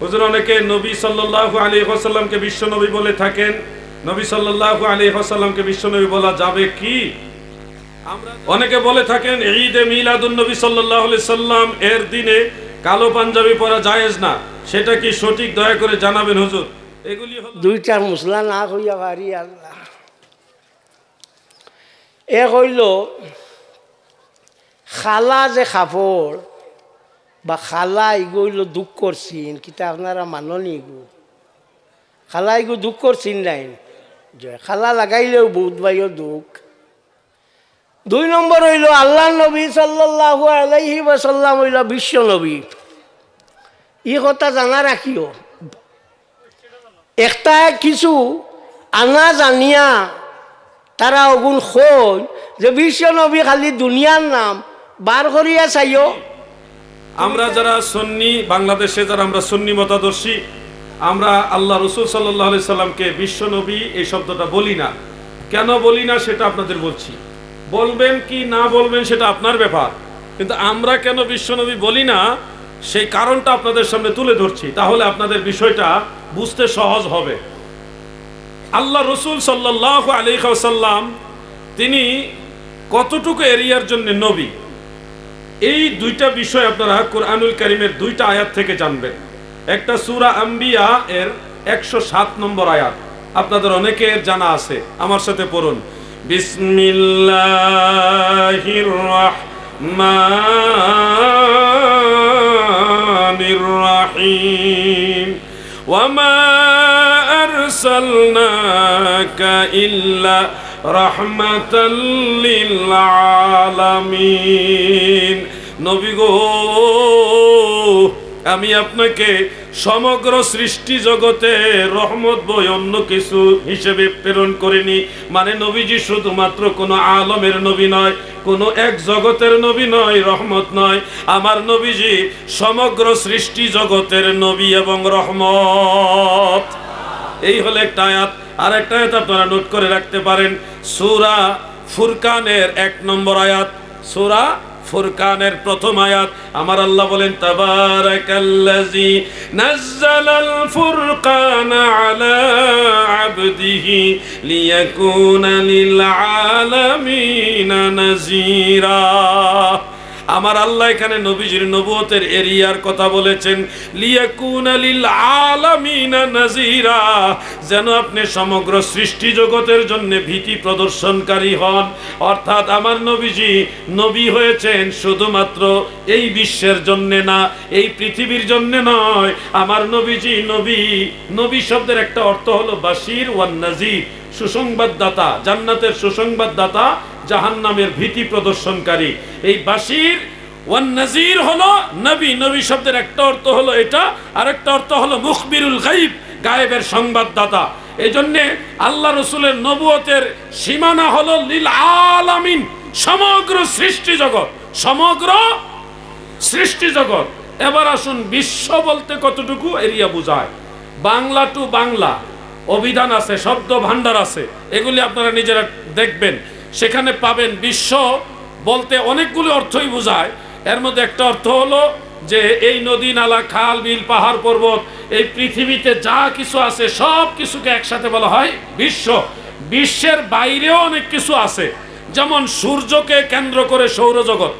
হুজুর অনেকে নবী সাল্লাল্লাহু আলাইহি ওয়াসাল্লামকে বিশ্ব নবী বলে থাকেন। নবী সাল্লাল্লাহু আলাইহি ওয়াসাল্লামকে বিশ্ব নবী বলা যাবে কি? আমরা অনেকে বলে থাকেন ঈদে মিলাদুন নবী সাল্লাল্লাহু আলাইহি সাল্লাম এর দিনে কালো পাঞ্জাবি পরা জায়েজ না। সেটা কি সঠিক? দয়া করে জানাবেন হুজুর। এগুলি হলো দুইটা মশলা না কইয়া পারি আল্লাহ। এ কইল খালা যে খাপড় বা খালা ইগুইল দুঃখ করছিন, কিতা আপনারা মাননি গো খালা ইগু দুঃখ করছিন নাই? যে খালা লাগাইলেও বহুত বাইও দুঃখ। দুই নম্বর হইল আল্লাহ নবী সাল্লাল্লাহু আলাইহি ওয়াসাল্লাম হইল বিশ্ব নবী। ই কথা জানা রাখিও। একটা কিছু আনা জানিয়া তারা অগুণ খোঁজ যে বিশ্ব নবী খালি দুনিয়ার নাম বার করিয়া চাইও। আমরা যারা সন্নি, বাংলাদেশে যারা আমরা সুন্নি মতাদর্শী, আমরা আল্লাহ রসুল সাল্লাহ আলি সাল্লামকে বিশ্ব নবী এই শব্দটা বলি না। কেন বলি না সেটা আপনাদের বলছি। বলবেন কি না বলবেন সেটা আপনার ব্যাপার। কিন্তু আমরা কেন বিশ্বনবী বলি না, সেই কারণটা আপনাদের সামনে তুলে ধরছি। তাহলে আপনাদের বিষয়টা বুঝতে সহজ হবে। আল্লাহ রসুল সাল্লাহ আলী সাল্লাম তিনি কতটুকু এরিয়ার জন্য নবী? এই দুইটা বিষয় আপনারা কোরআনুল করিমের দুইটা আয়াত থেকে জানবেন। একটা সুরা আম্বিয়া এর একশো সাত নম্বর আয়াত। আপনাদের অনেকের জানা আছে, আমার সাথে পড়ুন। বিসমিল্লাহির লিল নবী গো, আমি আপনাকে সমগ্র সৃষ্টি জগতে রহমত বই অন্য কিছু হিসেবে প্রেরণ করিনি। মানে নবীজি শুধুমাত্র কোনো আলমের নবী নয়, কোনো এক জগতের নবী নয়, রহমত নয়। আমার নবীজি সমগ্র সৃষ্টি জগতের নবী এবং রহমত। এই হলো একটা আয়াত। আর একটা আয়াত আপনারা নোট করে রাখতে পারেন। সূরা ফুরকানের এক নম্বর আয়াত। সূরা ফুরকানের প্রথম আয়াত। আমার আল্লাহ বলেন, তাবারাকাল্লাযী নাযালাল ফুরকানা আলা আবদিহি লিয়াকুনা লিল আলামিনা নাযীরা। আমার আল্লাহ এখানে নবীজির নবুয়তের এরিয়ার কথা বলেছেন, লিয়াকুনা লিল আলামিনা নাজিরা যেন আপনি সমগ্র সৃষ্টি জগতের জন্য ভীতি প্রদর্শনকারী হন। অর্থাৎ আমার নবীজি নবী হয়েছেন শুধুমাত্র এই বিশ্বের জন্য না, এই পৃথিবীর জন্য নয়। আমার নবীজি নবী নবী শব্দের একটা অর্থ হলো বাশির ওয়ান নাজির সুসংবাদদাতা, জান্নাতের সুসংবাদদাতা, জাহান্নামের ভীতি প্রদর্শনকারী। এই বাসির ওয়ান নাজির হলো নবী। নবী শব্দের একটা অর্থ হলো এটা আর একটা অর্থ হলো মুখবিরুল গাইব গায়েবের সংবাদদাতা। এই জন্যে আল্লাহ রসুলের নবুয়তের সীমানা হলো লীল আলামিন, সমগ্র সৃষ্টি জগৎ, সমগ্র সৃষ্টি জগৎ। এবার আসুন বিশ্ব বলতে কতটুকু এরিয়া বোঝায়। বাংলা টু বাংলা। অভিধান আছে, শব্দ ভাণ্ডার আছে, এগুলি আপনারা নিজেরা দেখবেন। সেখানে পাবেন বিশ্ব বলতে অনেকগুলি অর্থই বোঝায়। এর মধ্যে একটা অর্থ হলো যে এই নদী, নালা, খাল, বিল, পাহাড়, পর্বত, এই পৃথিবীতে যা কিছু আছে, সব কিছুকে একসাথে বলা হয় বিশ্ব। বিশ্বের বাইরেও অনেক কিছু আছে। যেমন সূর্যকে কেন্দ্র করে সৌরজগৎ।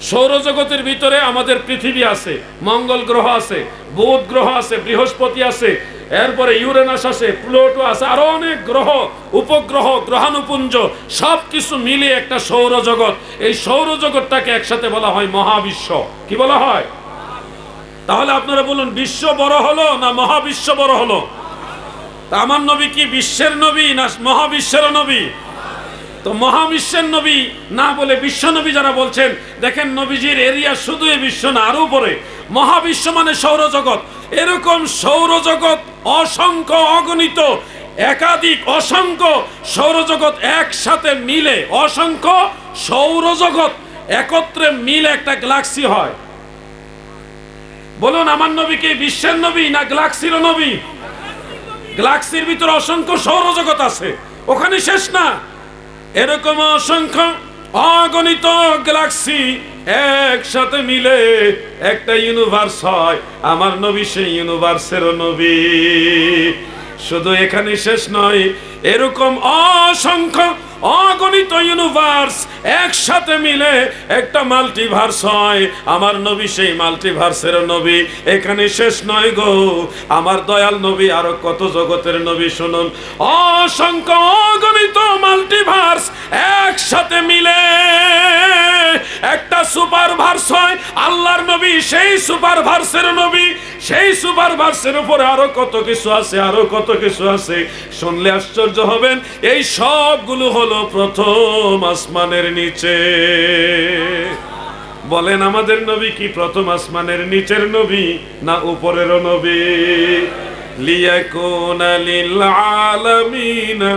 সৌরজগতের ভিতরে আমাদের পৃথিবী আছে, মঙ্গল গ্রহ আছে, বুধ গ্রহ আছে, বৃহস্পতি আছে এরপরে ইউরেনাস আছে প্লুটো আছে আরও অনেক গ্রহ, উপগ্রহ, গ্রহাণুপুঞ্জ সব কিছু মিলে একটা সৌরজগৎ। এই সৌরজগৎটাকে একসাথে বলা হয় মহাবিশ্ব। কি বলা হয়? তাহলে আপনারা বলুন, বিশ্ব বড় হলো না মহাবিশ্ব বড় হলো? তা আমার নবী কি বিশ্বের নবী না মহাবিশ্বের নবী? তো মহাবিশ্বের নবী না বলে বিশ্ব নবী যারা বলছেন, দেখেন নবীজির এরিয়া শুধু এই বিশ্ব না, আরও উপরে। মহাবিশ্ব মানে সৌরজগৎ। এরকম সৌরজগৎ অসংখ্য অগণিত, একাধিক অসংখ্য সৌরজগৎ একসাথে মিলে, অসংখ্য সৌরজগৎ একত্রে মিলে একটা গ্যালাক্সি হয়। বলুন, আমার নবী কি বিশ্বের নবী না গ্যালাক্সির নবী? গ্যালাক্সির ভিতরে অসংখ্য সৌরজগৎ আছে, ওখানে শেষ না। এরকম অসংখ্য অগণিত গ্যালাক্সি একসাথে মিলে একটা ইউনিভার্স হয়। আমার নবী সেই ইউনিভার্সেরও নবী। শুধু এখানে শেষ নয়, এরকম অসংখ্য অগণিত ইউনিভার্স একসাথে মিলে একটা মাল্টিভার্স হয়। আমার নবী সেই মাল্টিভার্সের নবী। এখানে শেষ নয় গো। আমার দয়াল নবী আরও কত জগতের নবী শুনুন। অসংখ্য অগণিত মাল্টিভার্স একসাথে মিলে একটা সুপার ভার্স হয়। আল্লাহর নবী সেই সুপার ভার্সের নবী। সেই সুপার ভার্সের উপরে আরও কত কিছু আছে, আরও কত কিছু আছে। শুনলে আশ্চর্য হবেন। এই সবগুলো হলো প্রথম আসমানের নিচে। বলেন আমাদের নবী কি প্রথম আসমানের নিচের নবী না উপরেরও নবী? লিয়াকুনা লিল আলামিনা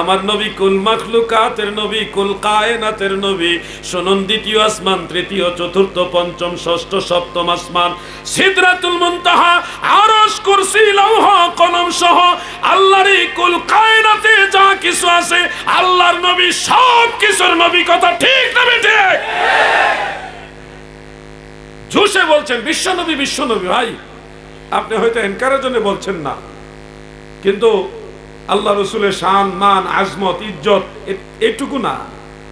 আমার নবী কুল মাখলুকাতের নবী কুল কায়নাতের নবী? শুনুন দ্বিতীয় আসমান, তৃতীয়, চতুর্থ, পঞ্চম, ষষ্ঠ, সপ্তম আসমান। সিদরাতুল মুনতাহা, আরশ কুরসি, লৌহ, কলম সহ আল্লাহর কুল কায়নাতে যা কিছু আছে, আল্লাহর নবী সব কিছুর নবী কথা ঠিক না বেঠে? ঝুসে বলছেন বিশ্বনবী বিশ্বনবী ভাই। আপনি হয়তো এনকারের জন্য বলছেন না। কিন্তু আল্লাহ রসুলের শান, মান, আজমত, ইজ্জত এটুকু না।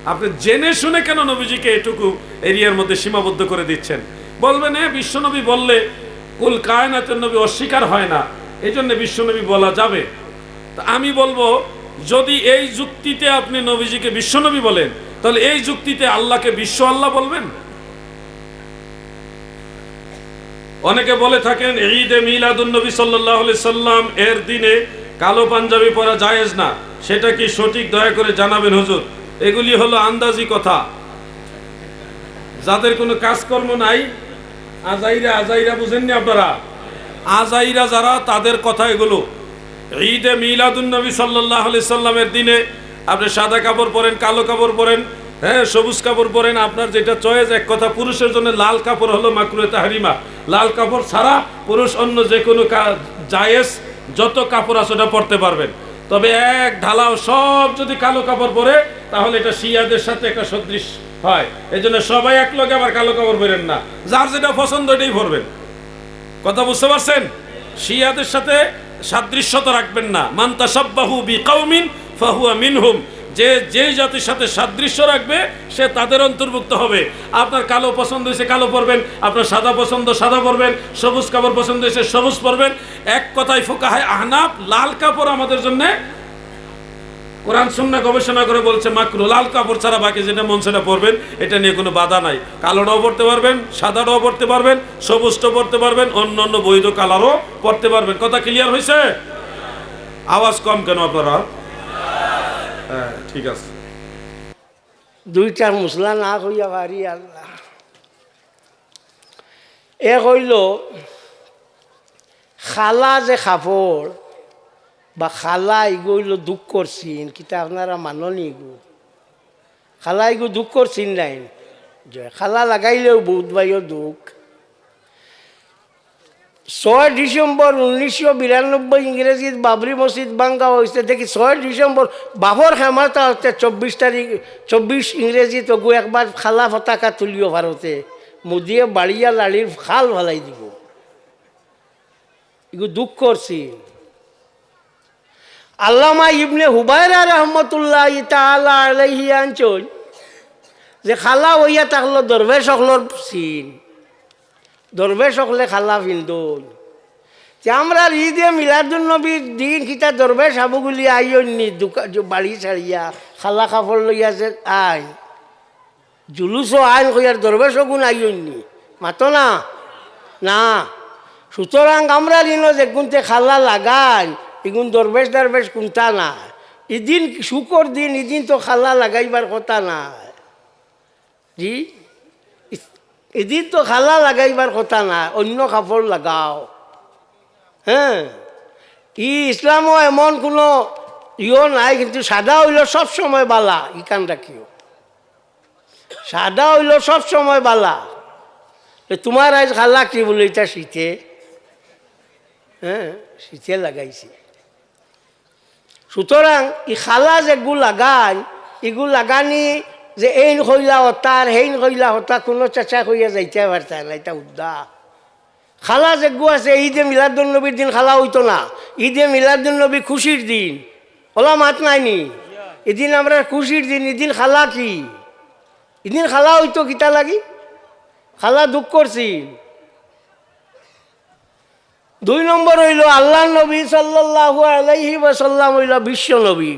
আপনি জেনে শুনে কেন নবীজিকে এটুকু এরিয়ার মধ্যে সীমাবদ্ধ করে দিচ্ছেন? বলবেন হ্যাঁ বিশ্বনবী বললে কুল কায়নাতের নবী অস্বীকার হয় না। এই জন্য বিশ্বনবী বলা যাবে। তা আমি বলব, যদি এই যুক্তিতে আপনি নবীজিকে বিশ্বনবী বলেন, তাহলে এই যুক্তিতে আল্লাহকে বিশ্ব আল্লাহ বলবেন? অনেকে বলে থাকেন, ঈদে মিলাদুন নবী সাল্লাহ সাল্লাম এর দিনে কালো পাঞ্জাবি পরা জায়েজ না, সেটা কি সঠিক? দয়া করে জানাবেন হুজুর। এগুলি হলো আন্দাজি কথা। যাদের কোনো কাজকর্ম নাই, আজাইরা আজাইরা বুঝেননি আপনারা? আজাইরা যারা, তাদের কথা এগুলো। ঈদে মিলাদুন নবী সাল্লাহ সাল্লামের দিনে আপনি সাদা কাপড় পরেন, কালো কাপড় পরেন হ্যাঁ সবুজ কাপড় পরেন, আপনার যেটা চয়েস, এক কথা পুরুষের জন্য লাল কাপড় হলো মাকরুয়ে তাহারিমা লাল কাপড় ছাড়া পুরুষ অন্য যে কোনো কা- জায়েজ যত কাপড় আছে ওটা পরতে পারবেন। তবে এক ঢালাও সব যদি কালো কাপড় পরে, তাহলে এটা শিয়াদের সাথে একটা সদৃশ হয়। এই জন্য সবাই এক লোকে আবার কালো কাপড় পরেন না। যার যেটা পছন্দ এটাই পরবেন। কথা বুঝতে পারছেন? শিয়াদের সাথে সাদৃশ্যতা রাখবেন না। মান্তা সাব্বাহু বি কাউমিন ফাহুয়া মিনহুম। যে যে জাতির সাথে সাদৃশ্য রাখবে, সে তাদের অন্তর্ভুক্ত হবে। আপনার কালো পছন্দ হয়েছে, কালো পরবেন। আপনার সাদা পছন্দ, সাদা পরবেন। সবুজ কাপড় পছন্দ হয়েছে, সবুজ পরবেন। এক কথায় ফোকা হয় আহনাফ লাল কাপড় আমাদের জন্য কোরআন সুন্না গবেষণা করে বলছে, মাকরু, লাল কাপড় ছাড়া বাকি যেটা মন সেটা পরবেন, এটা নিয়ে কোনো বাধা নাই। কালোটাও পড়তে পারবেন, সাদাটাও পড়তে পারবেন, সবুজটাও পড়তে পারবেন, অন্য অন্য বৈধ কালারও পড়তে পারবেন। কথা ক্লিয়ার হয়েছে আওয়াজ কম কেন আপনারা? হ্যাঁ ঠিক আছে। দুইটা মুসলা না হইয়া পারি আল্লাহ। এক হইল খালা যে কাপড় বা খালা ইগো হইল দুঃখ করছিন কিতা আপনারা মাননি ইগো? খালা ইগো দুঃখ করছিন নাই? যে খালা লাগাইলেও বহুত বাইও দুঃখ। ছয় ডিসেম্বর উনিশশো বিরানব্বই ইংরেজিত বাবরি মসজিদ ভাঙ্গা হয়েছে দেখি ছয় ডিসেম্বর বাবর হেমাতা হচ্ছে চব্বিশ তারিখ চব্বিশ ইংরেজিত গো একবার খালা পতাকা তুলিও ভারতে মোদিয়ে বাড়িয়া লাড়ির খাল ভালাই দিব। এগুলো দুঃখ করছি আল্লামা ইবনে হুবায়রা রহমতুল্লাহ তাআলা আলাইহি আঞ্চল যে খালা হইয়া থাকল দরবেশ সকলর সিন দরবেশ সকলে খালা ফিন্দন যে আমরা ঈদে মিলাদুল নবীর দিন কিতা দরবেশ হাবুগুলি আইয়নি দোকান বাড়ি ছাড়িয়া খালা কাপড় লইয়া যে আই। জুলুসও আইন কইয়ার দরবেশ গুণ আইয়নি মাতো না? না। সুতরাং আমরা দিন যে গুনতে খালা লাগাই, এগুন দরবেশ দরবেশ কোনটা না। এদিন শুকর দিন, এদিন তো খালা লাগাইবার কথা না। জি? এদিন তো খালা লাগাইবার কথা না, অন্য কাপড় লাগাও। হ্যাঁ? ই ইসলামও এমন কোনো ইও নাই, কিন্তু সাদা হইল সব সময় বালা ইকান রাখিও সাদা হইল সব সময় বালা। তোমার আজ খালা কি বলে, এটা শীতে? হ্যাঁ? শীতে লাগাইছে। সুতরাং ই খালা যেগু লাগাই এগু লাগানি যে এই কইলা হতা আর হেইন কইলা হতা, কোনো চেঁচা কইয়া যাইতে পারতা না এটা উদ্দা। খালা যেগু আছে, ঈদে মিলাদুল নবীর দিন খালা হইতো না। ঈদে মিলাদুল নবী খুশির দিন। ওলা মাত নাইনি এদিন আমরা খুশির দিন, এদিন খালা কি? এদিন খালা হইতো কিতা লাগি? খালা দুঃখ করছি দুই নম্বর হইল, আল্লাহ নবী সাল্লাল্লাহু আলাইহি ওয়াসাল্লাম হইল বিশ্ব নবী।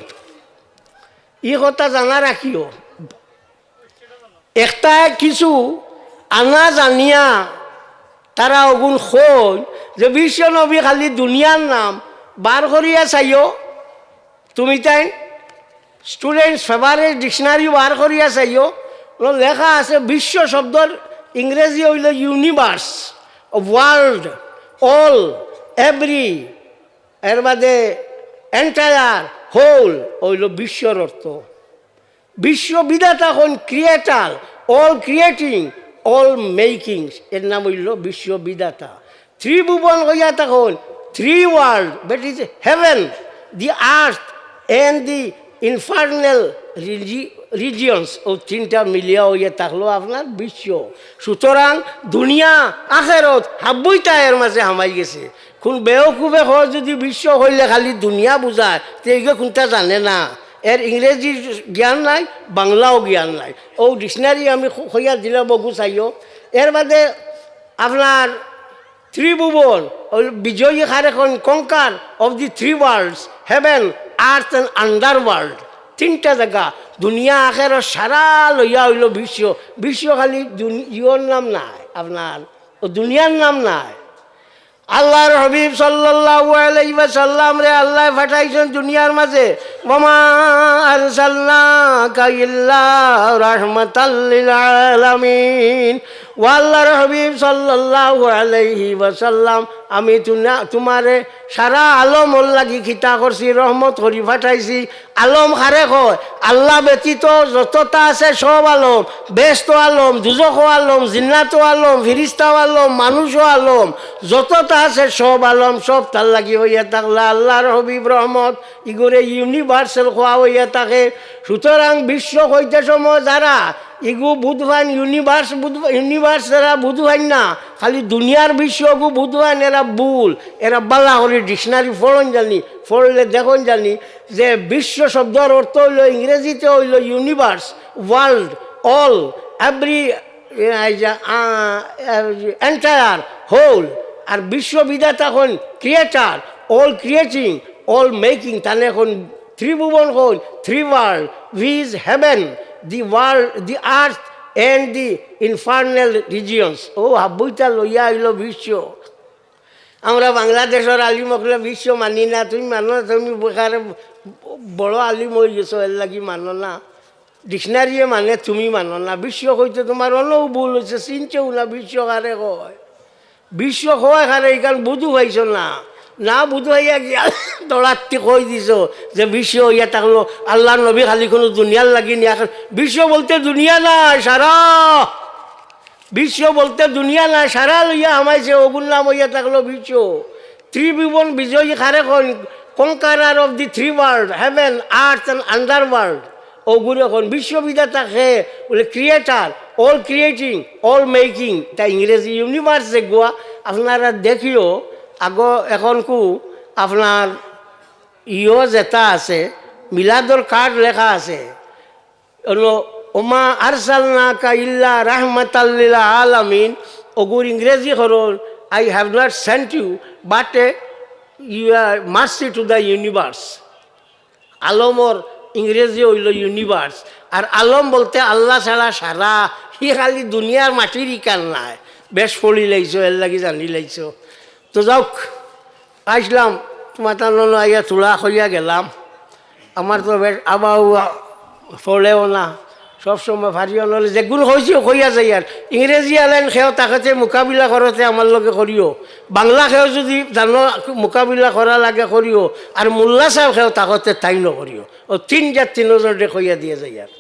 ই কথা জানা রাখিও একটা কিছু আনা জানিয়া তারা অগুণ খোঁজ যে বিশ্ব নবী খালি দুনিয়ার নাম বার করিয়া চাইও। তুমি তাই স্টুডেন্টস ফেভারেট ডিকশনারি বার করিয়া চাইও। লেখা আছে, বিশ্ব শব্দর ইংরেজি হইল ইউনিভার্স ওয়ার্ল্ড অল এভরি এর বাদে এন্টায়ার হোল হইল বিশ্বর অর্থ বিশ্ব বিধাতা হন creator all creating all making এর নাম হইল বিশ্ব বিধাতা ত্রিভুবন হইয়া তখন three world that is heaven the earth and the infernal regions ও তিনটা মিলিয়া হইয়া থাকল আপনার বিশ্ব। সুতরাং দুনিয়া, আখেরত হাব্বইটা এর মাঝে হামাই গেছে। কোন বেওকুবে হয় যদি বিশ্ব হইলে খালি দুনিয়া বুঝায়, তে কোনটা জানে না। এর ইংরেজি জ্ঞান নাই, বাংলাও জ্ঞান নাই। ও ডিকশনারি আমি হইয়া দিলে বগু চাইও। এর বাদে আপনার ত্রিভুবন বিজয়ী খার এখন conqueror of the three worlds heaven earth and underworld তিনটা জায়গা দুনিয়া আখের সারা লইয়া হইল বিশ্ব। বিশ্ব খালি ইয়র নাম নাই আপনার ও দুনিয়ার নাম নাই। আল্লাহর হবিব সাল্লাল্লাহু রে আল্লাহ পাঠাইছেন দুনিয়ার মাঝে ওমা আরসালনাকা ইল্লা রাহমাতাল লিল ও আল্লাহর হবিব সাল্লাল্লাহু আলাইহি ওয়াসাল্লাম, আমি তোমারে সারা আলম লাগি খিতা করছি, রহমত করি পাঠাইছি। আলম খারে কয়, আল্লাহ ব্যতীত যতটা আছে সব আলম বেস্ত আলম, দুজক আলম জিন্নাত আলম ফিরিস্তা আলম, মানুষও আলম যতটা আছে সব আলম, সব তার লাগি হইয়া থাকলে আল্লাহর হবিব রহমত, ইগুরে ইউনিভার্সাল খোয়া হইয়া থাকে। সুতরাং বিশ্ব হইতে সময় যারা ইগু বুধবান ইউনিভার্স ইউনিভার্স এরা বুধবান না, খালি দুনিয়ার বিশ্বগু বুধবান, এরা বুল এরা বাল্লা করে ডিকশনারি ফলন জানি ফললে দেখুন জানি যে বিশ্ব শব্দের অর্থ হইল, ইংরেজিতে হইল universe, world, all, every entire, whole. আর বিশ্ববিধাতা এখন creator, all creating, all making তাহলে এখন ত্রিভুবন হল three world with heaven. The world the earth and the infernal regions ও হাব্বইটা লইয়া হইল বিশ্ব। আমরা বাংলাদেশের আলিম হলে বিশ্ব মানি না তুমি মানো না, তুমি বেকারে বড় আলিম হয়ে গেছো এর লাগি মানো না। ডিকশনারিয়ে মানে তুমি মানো না। বিশ্ব হইতে তোমার অনেক ভুল হয়েছে চিনছেও না বিশ্ব কারে কয়। বিশ্ব হয় কারে এইখান বুধু হয়েছ না। না বুধু হইয়া গিয়া দৌড়াত্তি কই দিছ যে বিশ্ব হইয়া থাকল আল্লাহ নবী খালি কোনো দুনিয়ার লাগি নিয়া বিশ্ব বলতে দুনিয়া না সারা। বিশ্ব বলতে দুনিয়া না সারা লইয়া আমাইছে ওগুন নাম হইয়া থাকল বিশ্ব ত্রিভুবন বিজয়ী খারে কন conqueror of the three world heaven earth and underworld ওগুলো এখন বিশ্ববিদ্যাতা খে বলে creator all creating all making তা ইংরেজি ইউনিভার্সে গোয়া, আপনারা দেখিও আগ এখন কু আপনার ইও জেতা আছে মিলাদর কার্ড লেখা আছে। হলো ওমা আরসালনা কা ইল্লা রাহমাতাল্লিল আলামিন। ওগুর ইংরেজি হরল I have not sent you but a you are mercy to the universe আলমর ইংরেজি হইল ইউনিভার্স আর আলম বলতে আল্লাহ ছাড়া সারা। সি খালি দুনিয়ার মাটির ইকান নাই। বেশ ফলি লাইছো এর লাগি জানি লাইছো তো যাওক আসলাম তোমার তার আইয়া তোলা হইয়া গেলাম। আমার তো বেশ ফলেও না সবসময় ভারিও নহলে যেগুলো হয়েছে হইয়া যায় আর ইংরেজি আলেন সেও তাকে মোকাবিলা করতে আমার লগে করিও বাংলা সেও যদি জানো, মোকাবিলা করা লাগে করিও আর মোল্লা সাহেব সেও তাকতে তাই নকরিও ও তিন জাত তিনজনে হইয়া দিয়ে যায় আর